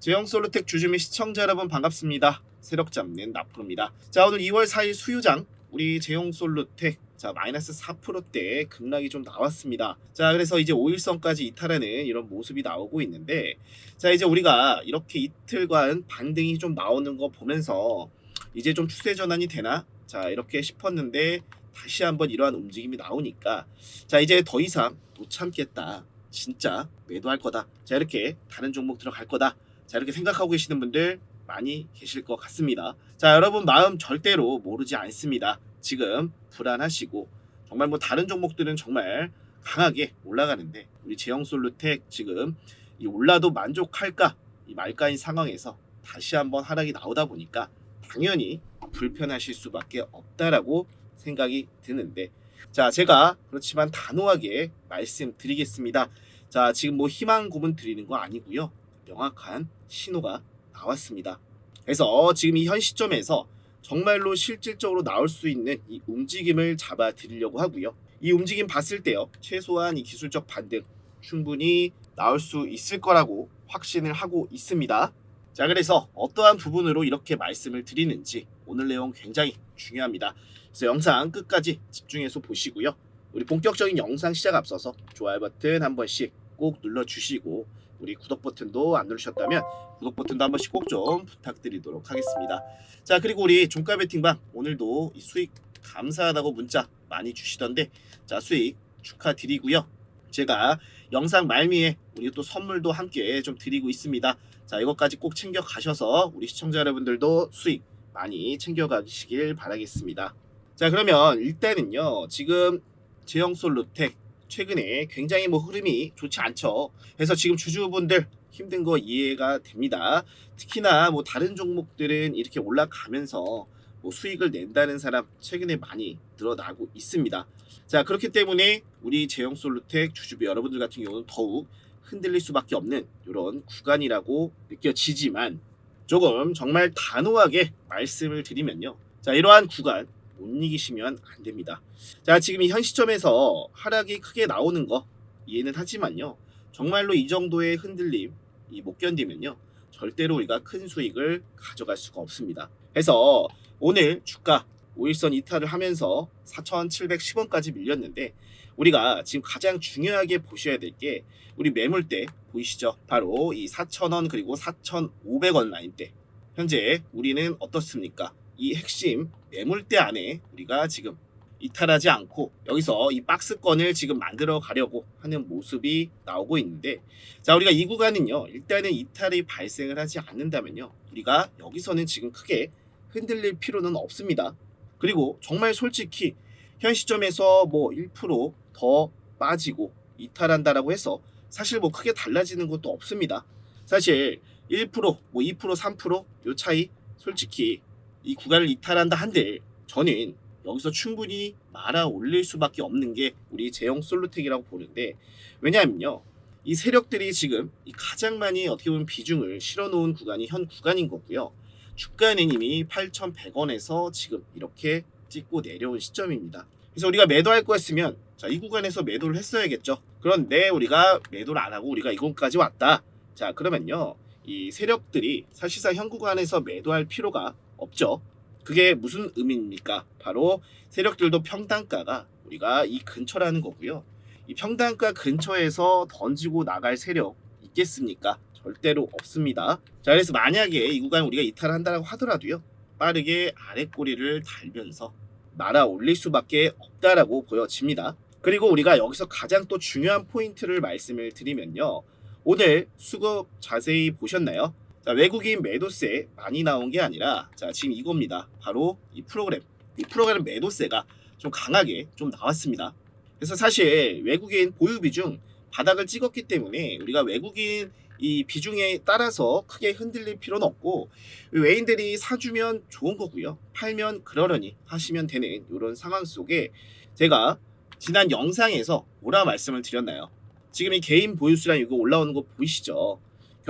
제형 솔루텍 주주미 시청자 여러분 반갑습니다. 세력 잡는 나프로입니다. 자 오늘 2월 4일 수요장 우리 제형 솔루텍 자 마이너스 4%대 급락이 좀 나왔습니다. 자 그래서 이제 5일선까지 이탈하는 이런 모습이 나오고 있는데 자 이제 우리가 이렇게 이틀간 반등이 좀 나오는 거 보면서 이제 좀 추세 전환이 되나 자 이렇게 싶었는데 다시 한번 이러한 움직임이 나오니까 자 이제 더 이상 못 참겠다. 진짜 매도할 거다. 자 이렇게 다른 종목 들어갈 거다. 자 이렇게 생각하고 계시는 분들 많이 계실 것 같습니다. 자 여러분 마음 절대로 모르지 않습니다. 지금 불안하시고 정말 뭐 다른 종목들은 정말 강하게 올라가는데 우리 제형솔루텍 지금 이 올라도 만족할까 이 말가인 상황에서 다시 한번 하락이 나오다 보니까 당연히 불편하실 수밖에 없다라고 생각이 드는데 자 제가 그렇지만 단호하게 말씀드리겠습니다. 자 지금 뭐 희망 고문 드리는 거 아니고요. 명확한 신호가 나왔습니다. 그래서 지금 이 현 시점에서 정말로 실질적으로 나올 수 있는 이 움직임을 잡아 드리려고 하고요. 이 움직임 봤을 때요. 최소한 이 기술적 반등 충분히 나올 수 있을 거라고 확신을 하고 있습니다. 자, 그래서 어떠한 부분으로 이렇게 말씀을 드리는지 오늘 내용 굉장히 중요합니다. 그래서 영상 끝까지 집중해서 보시고요. 우리 본격적인 영상 시작 앞서서 좋아요 버튼 한 번씩 꼭 눌러주시고 우리 구독 버튼도 안 누르셨다면 구독 버튼도 한 번씩 꼭 좀 부탁드리도록 하겠습니다. 자 그리고 우리 종가 베팅방 오늘도 이 수익 감사하다고 문자 많이 주시던데 자 수익 축하드리고요. 제가 영상 말미에 우리 또 선물도 함께 좀 드리고 있습니다. 자 이것까지 꼭 챙겨 가셔서 우리 시청자 여러분들도 수익 많이 챙겨 가시길 바라겠습니다. 자 그러면 일단은요 지금 제형솔루텍 최근에 굉장히 뭐 흐름이 좋지 않죠. 그래서 지금 주주분들 힘든 거 이해가 됩니다. 특히나 뭐 다른 종목들은 이렇게 올라가면서 뭐 수익을 낸다는 사람 최근에 많이 늘어나고 있습니다. 자 그렇기 때문에 우리 제형솔루텍 주주부 여러분들 같은 경우는 더욱 흔들릴 수밖에 없는 이런 구간이라고 느껴지지만 조금 정말 단호하게 말씀을 드리면요. 자 이러한 구간 못 이기시면 안 됩니다. 자 지금 이 현 시점에서 하락이 크게 나오는 거 이해는 하지만요. 정말로 이 정도의 흔들림 이못 견디면요. 절대로 우리가 큰 수익을 가져갈 수가 없습니다. 그래서 오늘 주가 5일선 이탈을 하면서 4,710원까지 밀렸는데 우리가 지금 가장 중요하게 보셔야 될 게 우리 매물대 보이시죠? 바로 이 4,000원 그리고 4,500원 라인대. 현재 우리는 어떻습니까? 이 핵심 매물대 안에 우리가 지금 이탈하지 않고 여기서 이 박스권을 지금 만들어 가려고 하는 모습이 나오고 있는데 자 우리가 이 구간은요 일단은 이탈이 발생을 하지 않는다면요 우리가 여기서는 지금 크게 흔들릴 필요는 없습니다. 그리고 정말 솔직히 현 시점에서 뭐 1%더 빠지고 이탈한다라고 해서 사실 뭐 크게 달라지는 것도 없습니다. 사실 1%뭐 2% 3%요 차이 솔직히 이 구간을 이탈한다 한들 저는 여기서 충분히 말아 올릴 수밖에 없는 게 우리 제형 솔루텍이라고 보는데 왜냐하면요 이 세력들이 지금 이 가장 많이 어떻게 보면 비중을 실어놓은 구간이 현 구간인 거고요. 주가는 이미 8,100원에서 지금 이렇게 찍고 내려온 시점입니다. 그래서 우리가 매도할 거였으면 자 이 구간에서 매도를 했어야겠죠. 그런데 우리가 매도를 안 하고 우리가 이곳까지 왔다. 자 그러면요 이 세력들이 사실상 현 구간에서 매도할 필요가 없죠 그게 무슨 의미입니까? 바로 세력들도 평단가가 우리가 이 근처라는 거고요. 이 평단가 근처에서 던지고 나갈 세력 있겠습니까? 절대로 없습니다. 자, 그래서 만약에 이 구간 우리가 이탈한다고 하더라도요. 빠르게 아래 꼬리를 달면서 날아 올릴 수밖에 없다라고 보여집니다. 그리고 우리가 여기서 가장 또 중요한 포인트를 말씀을 드리면요. 오늘 수급 자세히 보셨나요? 자, 외국인 매도세 많이 나온 게 아니라 자, 지금 이겁니다. 바로 이 프로그램. 이 프로그램 매도세가 좀 강하게 좀 나왔습니다. 그래서 사실 외국인 보유 비중 바닥을 찍었기 때문에 우리가 외국인 이 비중에 따라서 크게 흔들릴 필요는 없고 외인들이 사주면 좋은 거고요. 팔면 그러려니 하시면 되는 이런 상황 속에 제가 지난 영상에서 뭐라 말씀을 드렸나요? 지금 이 개인 보유수량 이거 올라오는 거 보이시죠?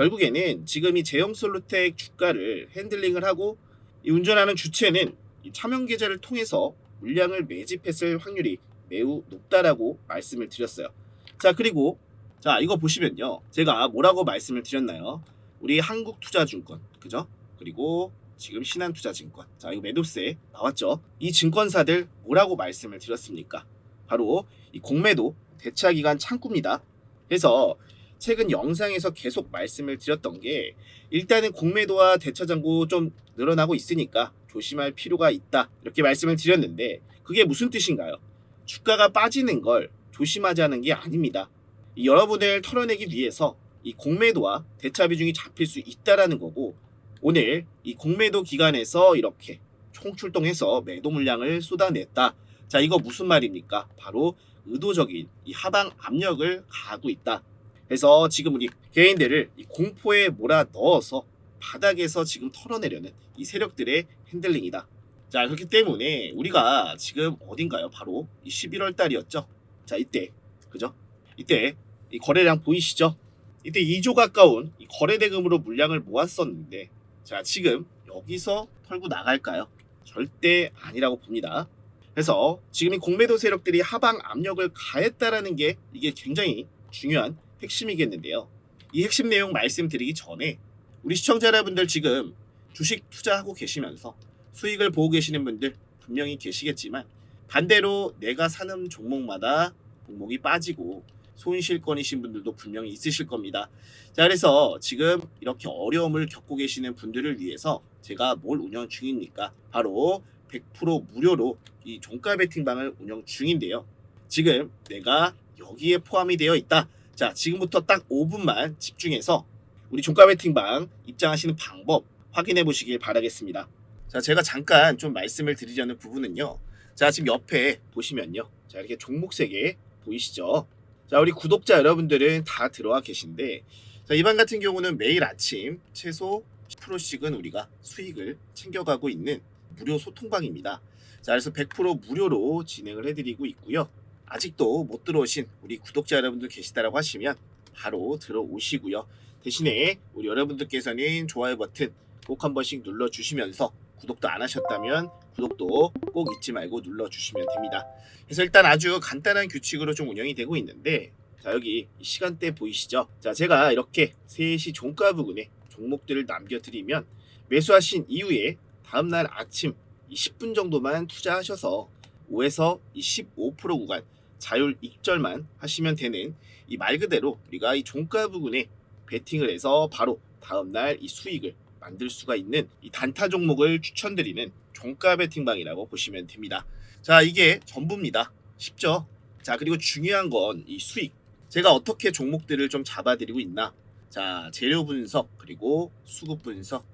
결국에는 지금 이 제형 솔루텍 주가를 핸들링을 하고 이 운전하는 주체는 이 차명 계좌를 통해서 물량을 매집했을 확률이 매우 높다라고 말씀을 드렸어요. 자 그리고 자 이거 보시면요, 제가 뭐라고 말씀을 드렸나요? 우리 한국투자증권 그죠? 그리고 지금 신한투자증권 자 이거 매도세 나왔죠? 이 증권사들 뭐라고 말씀을 드렸습니까? 바로 이 공매도 대차 기간 창구입니다. 그래서 최근 영상에서 계속 말씀을 드렸던 게 일단은 공매도와 대차 잔고 좀 늘어나고 있으니까 조심할 필요가 있다 이렇게 말씀을 드렸는데 그게 무슨 뜻인가요? 주가가 빠지는 걸 조심하자는 게 아닙니다. 이 여러분을 털어내기 위해서 이 공매도와 대차 비중이 잡힐 수 있다라는 거고 오늘 이 공매도 기간에서 이렇게 총출동해서 매도 물량을 쏟아냈다. 자 이거 무슨 말입니까? 바로 의도적인 이 하방 압력을 가하고 있다. 그래서 지금 우리 개인들을 이 공포에 몰아 넣어서 바닥에서 지금 털어내려는 이 세력들의 핸들링이다. 자 그렇기 때문에 우리가 지금 어딘가요? 바로 이 11월 달이었죠. 자 이때 그죠? 이때 이 거래량 보이시죠? 이때 2조 가까운 이 거래 대금으로 물량을 모았었는데 자 지금 여기서 털고 나갈까요? 절대 아니라고 봅니다. 그래서 지금 이 공매도 세력들이 하방 압력을 가했다라는 게 이게 굉장히 중요한 핵심이겠는데요. 이 핵심 내용 말씀드리기 전에 우리 시청자 여러분들 지금 주식 투자하고 계시면서 수익을 보고 계시는 분들 분명히 계시겠지만 반대로 내가 사는 종목마다 종목이 빠지고 손실권이신 분들도 분명히 있으실 겁니다. 자, 그래서 지금 이렇게 어려움을 겪고 계시는 분들을 위해서 제가 뭘 운영 중입니까? 바로 100% 무료로 이 종가 베팅방을 운영 중인데요. 지금 내가 여기에 포함이 되어 있다. 자, 지금부터 딱 5분만 집중해서 우리 종가 베팅방 입장하시는 방법 확인해 보시길 바라겠습니다. 자, 제가 잠깐 좀 말씀을 드리려는 부분은요. 자, 지금 옆에 보시면요. 자, 이렇게 종목 세개 보이시죠? 자, 우리 구독자 여러분들은 다 들어와 계신데, 자, 이번 같은 경우는 매일 아침 최소 10%씩은 우리가 수익을 챙겨가고 있는 무료 소통방입니다. 자, 그래서 100% 무료로 진행을 해드리고 있고요. 아직도 못 들어오신 우리 구독자 여러분들 계시다라고 하시면 바로 들어오시고요. 대신에 우리 여러분들께서는 좋아요 버튼 꼭 한 번씩 눌러주시면서 구독도 안 하셨다면 구독도 꼭 잊지 말고 눌러주시면 됩니다. 그래서 일단 아주 간단한 규칙으로 좀 운영이 되고 있는데 자 여기 이 시간대 보이시죠? 자 제가 이렇게 3시 종가 부근에 종목들을 남겨드리면 매수하신 이후에 다음날 아침 이 10분 정도만 투자하셔서 5에서 이15% 구간 자율 익절만 하시면 되는 이 말 그대로 우리가 이 종가 부근에 베팅을 해서 바로 다음날 이 수익을 만들 수가 있는 이 단타 종목을 추천드리는 종가 베팅방이라고 보시면 됩니다. 자, 이게 전부입니다. 쉽죠? 자, 그리고 중요한 건 이 수익. 제가 어떻게 종목들을 좀 잡아드리고 있나? 자, 재료 분석, 그리고 수급 분석,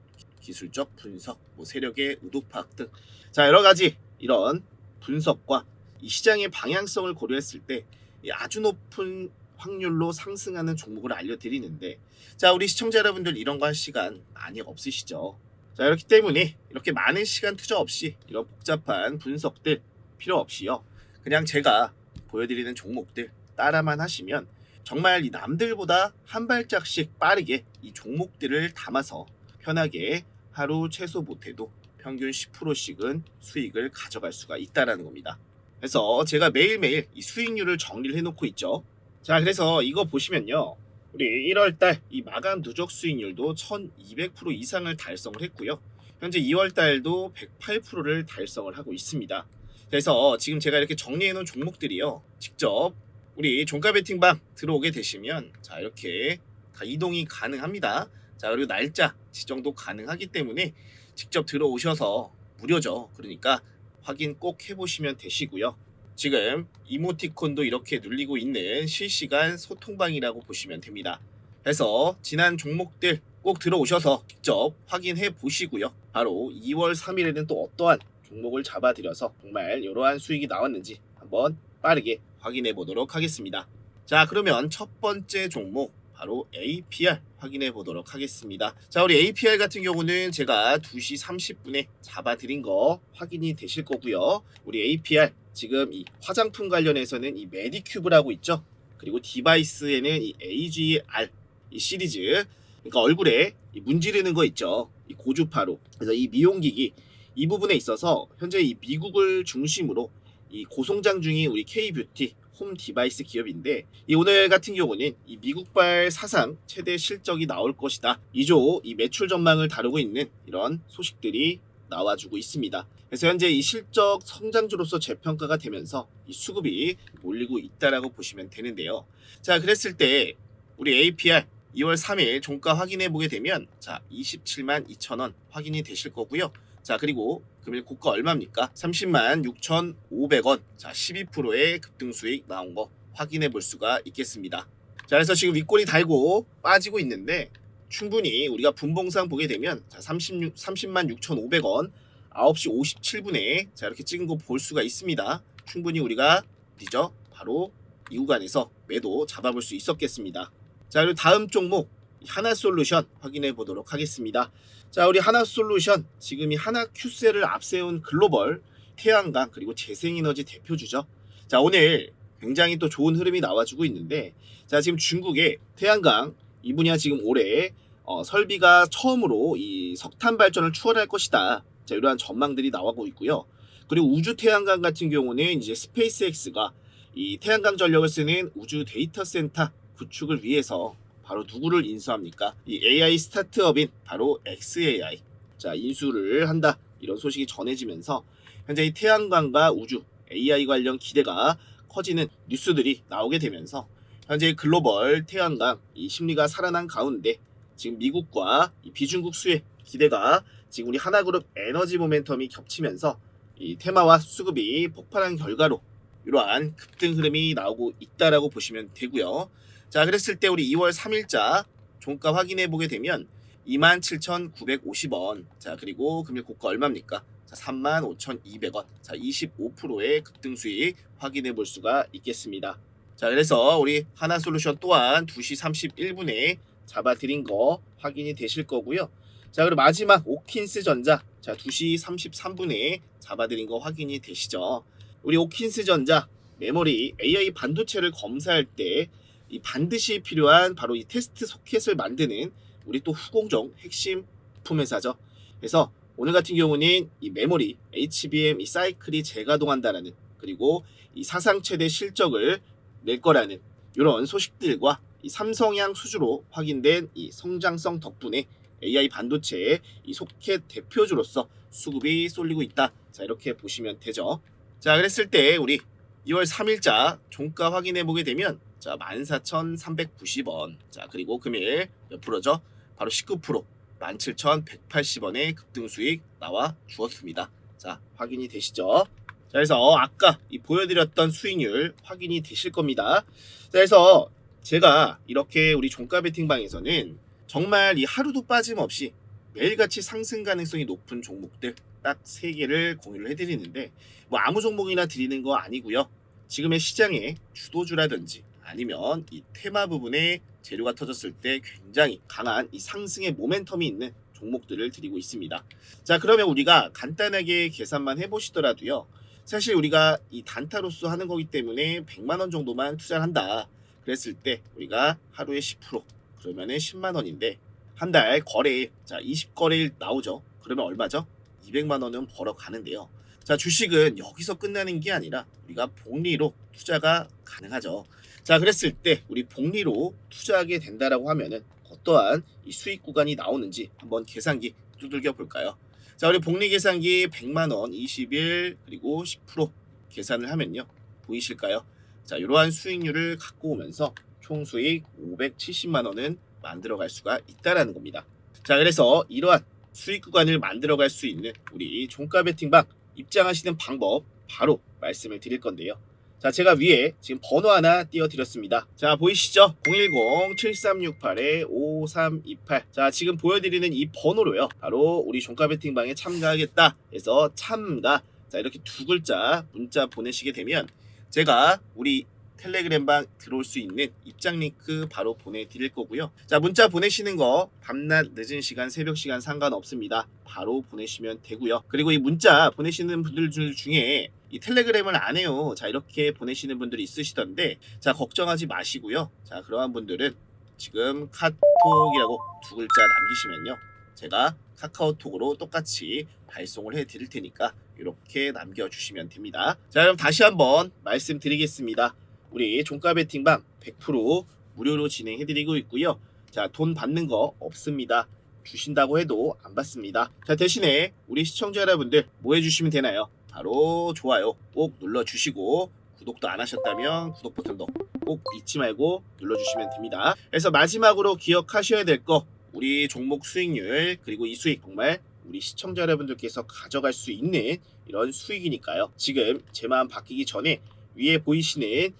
기술적 분석, 뭐 세력의 의도 파악 등. 자, 여러 가지 이런 분석과 이 시장의 방향성을 고려했을 때이 아주 높은 확률로 상승하는 종목을 알려드리는데 자 우리 시청자 여러분들 이런 거 할 시간 많이 없으시죠 자 이렇기 때문에 이렇게 많은 시간 투자 없이 이런 복잡한 분석들 필요 없이요 그냥 제가 보여드리는 종목들 따라만 하시면 정말 이 남들보다 한 발짝씩 빠르게 이 종목들을 담아서 편하게 하루 최소 못해도 평균 10%씩은 수익을 가져갈 수가 있다라는 겁니다. 그래서 제가 매일매일 이 수익률을 정리를 해놓고 있죠. 자, 그래서 이거 보시면요. 우리 1월달 이 마감 누적 수익률도 1200% 이상을 달성을 했고요. 현재 2월달도 108%를 달성을 하고 있습니다. 그래서 지금 제가 이렇게 정리해 놓은 종목들이요. 직접 우리 종가 베팅방 들어오게 되시면 자, 이렇게 다 이동이 가능합니다. 자, 그리고 날짜 지정도 가능하기 때문에 직접 들어오셔서 무료죠. 그러니까 확인 꼭 해보시면 되시고요. 지금 이모티콘도 이렇게 눌리고 있는 실시간 소통방이라고 보시면 됩니다. 그래서 지난 종목들 꼭 들어오셔서 직접 확인해 보시고요. 바로 2월 3일에는 또 어떠한 종목을 잡아드려서 정말 이러한 수익이 나왔는지 한번 빠르게 확인해 보도록 하겠습니다. 자, 그러면 첫 번째 종목 바로 APR 확인해 보도록 하겠습니다. 자, 우리 APR 같은 경우는 제가 2시 30분에 잡아드린 거 확인이 되실 거고요. 우리 APR 지금 이 화장품 관련해서는 이 메디큐브라고 있죠. 그리고 디바이스에는 이 AGR 이 시리즈 그러니까 얼굴에 이 문지르는 거 있죠. 이 고주파로. 그래서 이 미용기기 이 부분에 있어서 현재 이 미국을 중심으로 이 고성장 중인 우리 K뷰티 홈 디바이스 기업인데 이 오늘 같은 경우는 이 미국발 사상 최대 실적이 나올 것이다. 2조 이 매출 전망을 다루고 있는 이런 소식들이 나와주고 있습니다. 그래서 현재 이 실적 성장주로서 재평가가 되면서 이 수급이 몰리고 있다라고 보시면 되는데요. 자, 그랬을 때 우리 APR 2월 3일 종가 확인해 보게 되면 자, 27만 2천 원 확인이 되실 거고요. 자, 그리고 금일 고가 얼마입니까? 30만 6,500원. 자, 12%의 급등 수익 나온 거 확인해 볼 수가 있겠습니다. 자, 그래서 지금 윗골이 달고 빠지고 있는데 충분히 우리가 분봉상 보게 되면 자, 36 30만 6,500원 9시 57분에 자, 이렇게 찍은 거 볼 수가 있습니다. 충분히 우리가 어디죠? 바로 이 구간에서 매도 잡아볼 수 있었겠습니다. 자, 그리고 다음 종목 하나솔루션 확인해 보도록 하겠습니다. 자, 우리 하나솔루션 지금 이 하나큐셀을 앞세운 글로벌 태양광 그리고 재생에너지 대표주죠. 자, 오늘 굉장히 또 좋은 흐름이 나와주고 있는데 자, 지금 중국의 태양광 이 분야 지금 올해 어, 설비가 처음으로 이 석탄 발전을 추월할 것이다. 자, 이러한 전망들이 나오고 있고요. 그리고 우주 태양광 같은 경우는 이제 스페이스X가 이 태양광 전력을 쓰는 우주 데이터 센터 구축을 위해서 바로 누구를 인수합니까? 이 AI 스타트업인 바로 XAI 자 인수를 한다 이런 소식이 전해지면서 현재 이 태양광과 우주 AI 관련 기대가 커지는 뉴스들이 나오게 되면서 현재 글로벌 태양광 이 심리가 살아난 가운데 지금 미국과 이 비중국 수의 기대가 지금 우리 하나그룹 에너지 모멘텀이 겹치면서 이 테마와 수급이 폭발한 결과로 이러한 급등 흐름이 나오고 있다라고 보시면 되고요. 자, 그랬을 때 우리 2월 3일자 종가 확인해 보게 되면 27,950원. 자, 그리고 금일 고가 얼마입니까? 자, 35,200원. 자, 25%의 급등 수익 확인해 볼 수가 있겠습니다. 자, 그래서 우리 하나 솔루션 또한 2시 31분에 잡아드린 거 확인이 되실 거고요. 자, 그리고 마지막 오킨스 전자. 자, 2시 33분에 잡아드린 거 확인이 되시죠? 우리 오킨스 전자 메모리 AI 반도체를 검사할 때 이 반드시 필요한 바로 이 테스트 소켓을 만드는 우리 또 후공정 핵심 부품 회사죠. 그래서 오늘 같은 경우는 이 메모리 HBM 이 사이클이 재가동한다라는 그리고 이 사상 최대 실적을 낼 거라는 이런 소식들과 이 삼성향 수주로 확인된 이 성장성 덕분에 AI 반도체의 이 소켓 대표주로서 수급이 쏠리고 있다. 자 이렇게 보시면 되죠. 자 그랬을 때 우리 2월 3일자 종가 확인해 보게 되면 자 14,390원. 자 그리고 금일 몇 프로죠? 바로 19% 17,180원의 급등 수익 나와 주었습니다. 자 확인이 되시죠? 자 그래서 아까 이 보여드렸던 수익률 확인이 되실 겁니다. 자 그래서 제가 이렇게 우리 종가 베팅방에서는 정말 이 하루도 빠짐없이 매일같이 상승 가능성이 높은 종목들 딱세 개를 공유를 해드리는데 뭐 아무 종목이나 드리는 거 아니고요. 지금의 시장의 주도주라든지 아니면 이 테마 부분에 재료가 터졌을 때 굉장히 강한 이 상승의 모멘텀이 있는 종목들을 드리고 있습니다. 자 그러면 우리가 간단하게 계산만 해보시더라도요. 사실 우리가 이 단타로서 하는 거기 때문에 100만 원 정도만 투자를 한다. 그랬을 때 우리가 하루에 10% 그러면은 10만 원인데 한 달 거래일 자 20거래일 나오죠. 그러면 얼마죠? 200만 원은 벌어 가는데요. 자 주식은 여기서 끝나는 게 아니라 우리가 복리로 투자가 가능하죠. 자 그랬을 때 우리 복리로 투자하게 된다라고 하면은 어떠한 이 수익 구간이 나오는지 한번 계산기 두들겨 볼까요? 자 우리 복리 계산기 100만 원 20일 그리고 10% 계산을 하면요 보이실까요? 자 이러한 수익률을 갖고 오면서 총 수익 570만 원은 만들어 갈 수가 있다라는 겁니다. 자 그래서 이러한 수익 구간을 만들어 갈 수 있는 우리 종가 베팅방 입장하시는 방법 바로 말씀을 드릴 건데요. 자 제가 위에 지금 번호 하나 띄워드렸습니다. 자 보이시죠? 010-7368-5328. 자 지금 보여드리는 이 번호로요. 바로 우리 종가 베팅방에 참가하겠다 해서 참가 자 이렇게 두 글자 문자 보내시게 되면 제가 우리 텔레그램방 들어올 수 있는 입장 링크 바로 보내드릴 거고요. 자 문자 보내시는 거 밤낮 늦은 시간 새벽 시간 상관없습니다. 바로 보내시면 되고요. 그리고 이 문자 보내시는 분들 중에 이 텔레그램을 안 해요. 자 이렇게 보내시는 분들이 있으시던데 자 걱정하지 마시고요. 자 그러한 분들은 지금 카톡이라고 두 글자 남기시면요. 제가 카카오톡으로 똑같이 발송을 해 드릴 테니까 이렇게 남겨주시면 됩니다. 자 그럼 다시 한번 말씀드리겠습니다. 우리 종가 베팅방 100% 무료로 진행해드리고 있고요. 자, 돈 받는 거 없습니다. 주신다고 해도 안 받습니다. 자, 대신에 우리 시청자 여러분들 뭐 해주시면 되나요? 바로 좋아요 꼭 눌러주시고 구독도 안 하셨다면 구독 버튼도 꼭 잊지 말고 눌러주시면 됩니다. 그래서 마지막으로 기억하셔야 될 거 우리 종목 수익률 그리고 이 수익 정말 우리 시청자 여러분들께서 가져갈 수 있는 이런 수익이니까요. 지금 제 마음 바뀌기 전에 위에 보이시는 이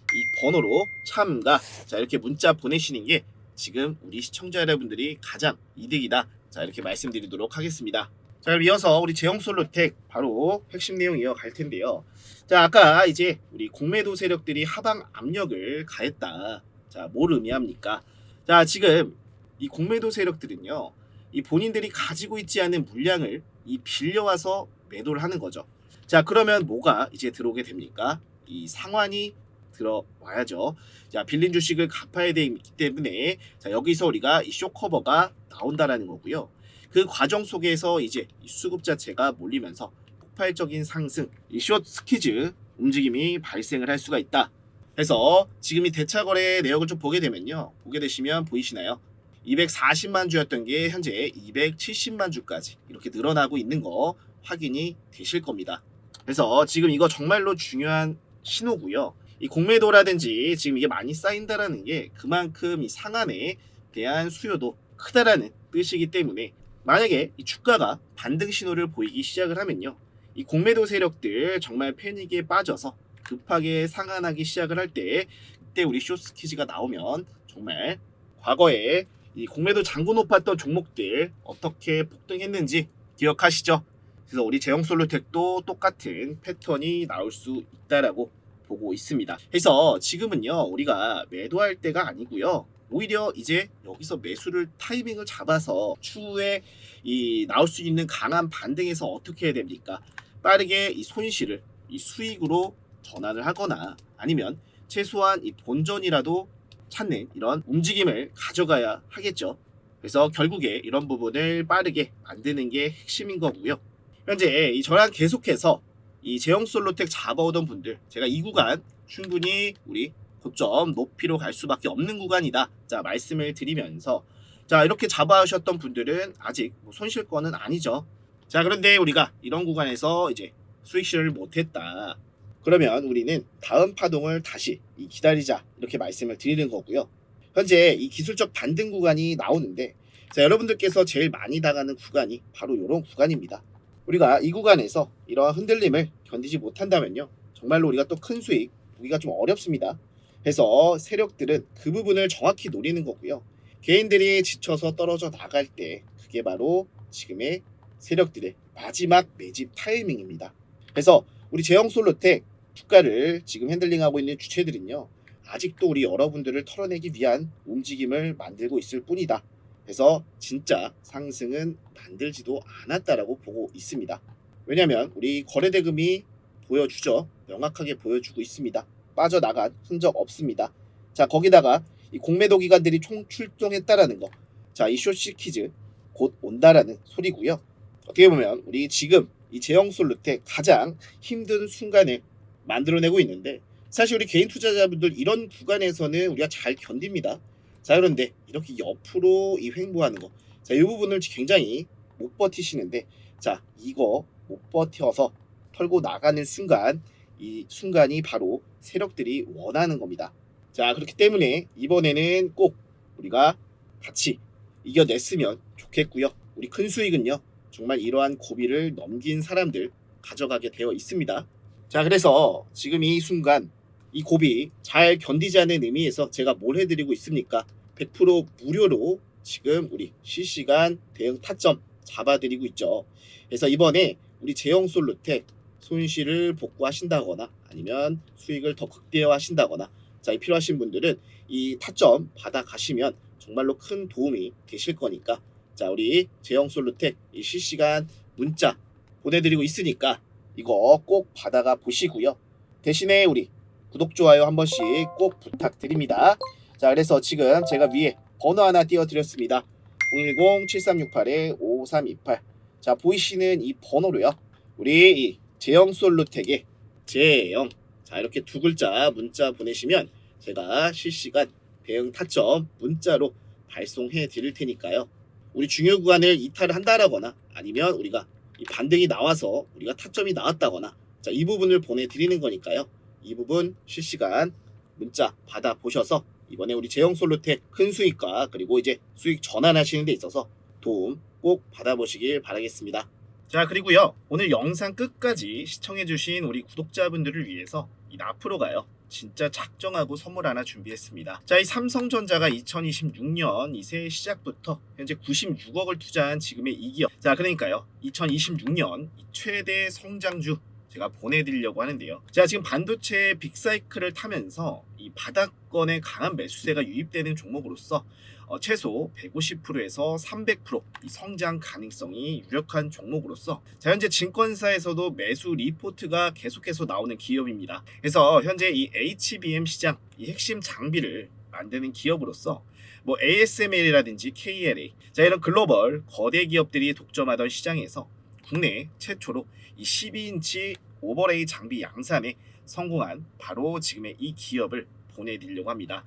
번호로 참가 자 이렇게 문자 보내시는 게 지금 우리 시청자 여러분들이 가장 이득이다. 자 이렇게 말씀드리도록 하겠습니다. 자 그럼 이어서 우리 제형 솔로텍 바로 핵심 내용 이어갈 텐데요. 자 아까 이제 우리 공매도 세력들이 하방 압력을 가했다. 자 뭘 의미합니까? 자 지금 이 공매도 세력들은요. 이 본인들이 가지고 있지 않은 물량을 이 빌려와서 매도를 하는 거죠. 자 그러면 뭐가 이제 들어오게 됩니까? 이 상환이 들어와야죠. 자 빌린 주식을 갚아야 되기 때문에 자 여기서 우리가 이 쇼커버가 나온다라는 거고요. 그 과정 속에서 이제 이 수급 자체가 몰리면서 폭발적인 상승, 이숏 스키즈 움직임이 발생을 할 수가 있다. 그래서 지금 이 대차 거래 내역을 좀 보게 되면요. 보게 되시면 보이시나요? 240만 주였던 게 현재 270만 주까지 이렇게 늘어나고 있는 거 확인이 되실 겁니다. 그래서 지금 이거 정말로 중요한 신호고요. 이 공매도라든지 지금 이게 많이 쌓인다라는 게 그만큼 이 상한에 대한 수요도 크다라는 뜻이기 때문에 만약에 이 주가가 반등 신호를 보이기 시작을 하면요. 이 공매도 세력들 정말 패닉에 빠져서 급하게 상한하기 시작을 할 때 그때 우리 쇼스키즈가 나오면 정말 과거에 이 공매도 잔고 높았던 종목들 어떻게 폭등했는지 기억하시죠? 그래서 우리 제형 솔루텍도 똑같은 패턴이 나올 수 있다라고 보고 있습니다. 그래서 지금은요 우리가 매도할 때가 아니고요. 오히려 이제 여기서 매수를 타이밍을 잡아서 추후에 이 나올 수 있는 강한 반등에서 어떻게 해야 됩니까? 빠르게 이 손실을 이 수익으로 전환을 하거나 아니면 최소한 이 본전이라도 찾는 이런 움직임을 가져가야 하겠죠. 그래서 결국에 이런 부분을 빠르게 만드는 게 핵심인 거고요. 현재 이 저랑 계속해서 이 제형 솔로텍 잡아오던 분들 제가 이 구간 충분히 우리 고점 높이로 갈 수밖에 없는 구간이다. 자 말씀을 드리면서 자 이렇게 잡아오셨던 분들은 아직 뭐 손실권은 아니죠. 자 그런데 우리가 이런 구간에서 이제 수익 실현을 못했다. 그러면 우리는 다음 파동을 다시 이 기다리자 이렇게 말씀을 드리는 거고요. 현재 이 기술적 반등 구간이 나오는데 자 여러분들께서 제일 많이 당하는 구간이 바로 이런 구간입니다. 우리가 이 구간에서 이러한 흔들림을 견디지 못한다면요. 정말로 우리가 또 큰 수익 보기가 좀 어렵습니다. 그래서 세력들은 그 부분을 정확히 노리는 거고요. 개인들이 지쳐서 떨어져 나갈 때 그게 바로 지금의 세력들의 마지막 매집 타이밍입니다. 그래서 우리 제형 솔로텍 주가를 지금 핸들링하고 있는 주체들은요. 아직도 우리 여러분들을 털어내기 위한 움직임을 만들고 있을 뿐이다. 그래서 진짜 상승은 만들지도 않았다라고 보고 있습니다. 왜냐하면 우리 거래대금이 보여주죠. 명확하게 보여주고 있습니다. 빠져나간 흔적 없습니다. 자 거기다가 이 공매도 기관들이 총 출동했다라는 거. 자 이 쇼시키즈 곧 온다라는 소리고요. 어떻게 보면 우리 지금 이 제형솔루텍 가장 힘든 순간을 만들어내고 있는데 사실 우리 개인 투자자분들 이런 구간에서는 우리가 잘 견딥니다. 자 그런데 이렇게 옆으로 이 횡보하는 거, 자 이 부분을 굉장히 못 버티시는데 자 이거 못 버텨서 털고 나가는 순간 이 순간이 바로 세력들이 원하는 겁니다. 자 그렇기 때문에 이번에는 꼭 우리가 같이 이겨냈으면 좋겠고요. 우리 큰 수익은요 정말 이러한 고비를 넘긴 사람들 가져가게 되어 있습니다. 자 그래서 지금 이 순간 이 고비 잘 견디자는 의미에서 제가 뭘 해드리고 있습니까? 100% 무료로 지금 우리 실시간 대응 타점 잡아드리고 있죠. 그래서 이번에 우리 제형 솔루텍 손실을 복구하신다거나 아니면 수익을 더 극대화하신다거나 자, 이 필요하신 분들은 이 타점 받아 가시면 정말로 큰 도움이 되실 거니까 자, 우리 제형 솔루텍 이 실시간 문자 보내드리고 있으니까 이거 꼭 받아가 보시고요. 대신에 우리 구독, 좋아요 한 번씩 꼭 부탁드립니다. 자, 그래서 지금 제가 위에 번호 하나 띄워드렸습니다. 010-7368-5328. 자, 보이시는 이 번호로요. 우리 이 제형 솔루텍의 제형. 자, 이렇게 두 글자 문자 보내시면 제가 실시간 대응 타점 문자로 발송해 드릴 테니까요. 우리 중요 구간을 이탈을 한다라거나 아니면 우리가 이 반등이 나와서 우리가 타점이 나왔다거나 자, 이 부분을 보내드리는 거니까요. 이 부분 실시간 문자 받아 보셔서 이번에 우리 제형 솔루텍 큰 수익과 그리고 이제 수익 전환하시는 데 있어서 도움 꼭 받아보시길 바라겠습니다. 자 그리고요 오늘 영상 끝까지 시청해주신 우리 구독자분들을 위해서 이 나프로가요 진짜 작정하고 선물 하나 준비했습니다. 자, 이 삼성전자가 2026년 이 새해 시작부터 현재 96억을 투자한 지금의 이 기업. 자, 그러니까요. 2026년 이 최대 성장주 제가 보내드리려고 하는데요. 자, 지금 반도체 빅사이클을 타면서 이 바닥권에 강한 매수세가 유입되는 종목으로서 어, 최소 150%에서 300%이 성장 가능성이 유력한 종목으로서 자 현재 증권사에서도 매수 리포트가 계속해서 나오는 기업입니다. 그래서 현재 이 HBM 시장 이 핵심 장비를 만드는 기업으로서 뭐 ASML이라든지 KLA 자 이런 글로벌 거대 기업들이 독점하던 시장에서 국내 최초로 이 12인치 오버레이 장비 양산에 성공한 바로 지금의 이 기업을 보내드리려고 합니다.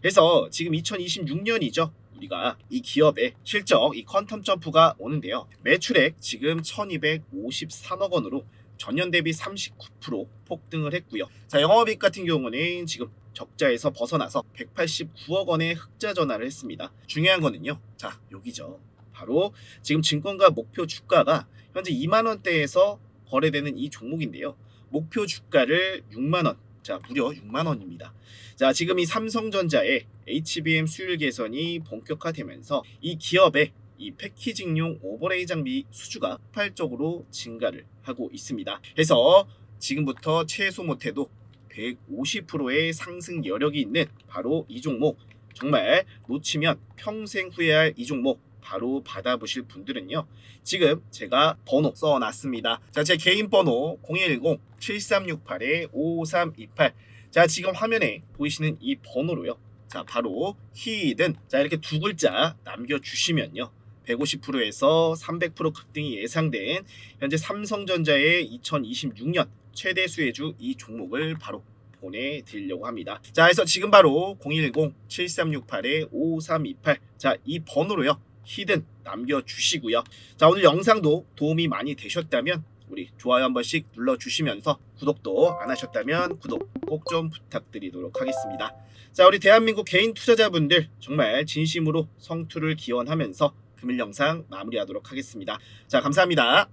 그래서 지금 2026년이죠. 우리가 이 기업의 실적 이 퀀텀 점프가 오는데요. 매출액 지금 1253억 원으로 전년 대비 39% 폭등을 했고요. 자, 영업이익 같은 경우는 지금 적자에서 벗어나서 189억 원의 흑자 전환을 했습니다. 중요한 거는요. 자, 여기죠. 바로 지금 증권가 목표 주가가 현재 2만 원대에서 거래되는 이 종목인데요. 목표 주가를 6만 원. 자, 무려 6만 원입니다. 자, 지금 이 삼성전자의 HBM 수율 개선이 본격화되면서 이 기업의 이 패키징용 오버레이 장비 수주가 폭발적으로 증가를 하고 있습니다. 그래서 지금부터 최소 못해도 150%의 상승 여력이 있는 바로 이 종목 정말 놓치면 평생 후회할 이 종목 바로 받아보실 분들은요 지금 제가 번호 써놨습니다 자 제 개인 번호 010-7368-5328 자 지금 화면에 보이시는 이 번호로요 자 바로 히든 자 이렇게 두 글자 남겨주시면요 150%에서 300% 급등이 예상된 현재 삼성전자의 2026년 최대 수혜주 이 종목을 바로 보내드리려고 합니다. 자, 그래서 지금 바로 010-7368-5328 자, 이 번호로요. 히든 남겨주시고요. 자, 오늘 영상도 도움이 많이 되셨다면 우리 좋아요 한 번씩 눌러주시면서 구독도 안 하셨다면 구독 꼭 좀 부탁드리도록 하겠습니다. 자, 우리 대한민국 개인 투자자분들 정말 진심으로 성투를 기원하면서 금일 영상 마무리하도록 하겠습니다. 자, 감사합니다.